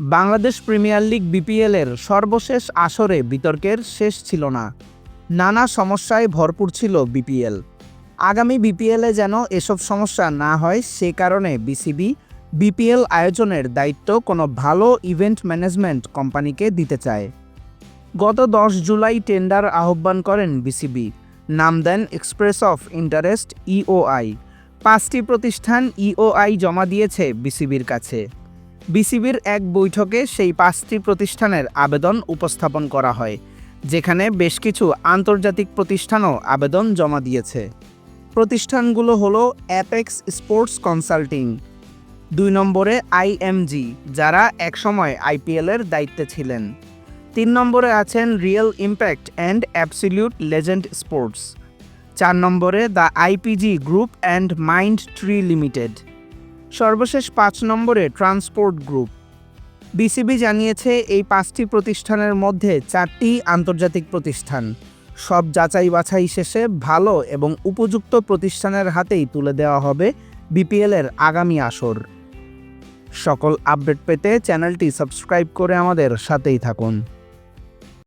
Bangladesh premier league বিপিএলের সর্বশেষ আসরে বিতর্কের শেষ ছিল না। নানা সমস্যায় ভরপুর ছিল বিপিএল। আগামী বিপিএলে যেন এসব সমস্যা না হয়, সে কারণে বিসিবি বিপিএল আয়োজনের দায়িত্ব কোনো ভালো ইভেন্ট ম্যানেজমেন্ট কোম্পানিকে দিতে চায়। গত দশ জুলাই টেন্ডার আহ্বান করেন বিসিবি। নাম দেন এক্সপ্রেস অফ ইন্টারেস্ট ইওআই। পাঁচটি প্রতিষ্ঠান ইওআই জমা দিয়েছে বিসিবির কাছে। বিসিবির এক বৈঠকে সেই পাঁচটি প্রতিষ্ঠানের আবেদন উপস্থাপন করা হয়, যেখানে বেশ কিছু আন্তর্জাতিক প্রতিষ্ঠানও আবেদন জমা দিয়েছে। প্রতিষ্ঠানগুলো হলো অ্যাপেক্স স্পোর্টস কনসাল্টিং দুই নম্বরে আইএমজি যারা একসময় আইপিএলের দায়িত্বে ছিলেন। তিন নম্বরে আছেন real impact and absolute legend sports চার নম্বরে the IPG group and mind tree limited সর্বশেষ পাঁচ নম্বরে ট্রান্সপোর্ট গ্রুপ। বিসিবি জানিয়েছে, এই পাঁচটি প্রতিষ্ঠানের মধ্যে চারটি আন্তর্জাতিক প্রতিষ্ঠান। সব যাচাই বাছাই শেষে ভালো এবং উপযুক্ত প্রতিষ্ঠানের হাতেই তুলে দেওয়া হবে বিপিএলের আগামী আসর। সকল আপডেট পেতে চ্যানেলটি সাবস্ক্রাইব করে আমাদের সাথেই থাকুন।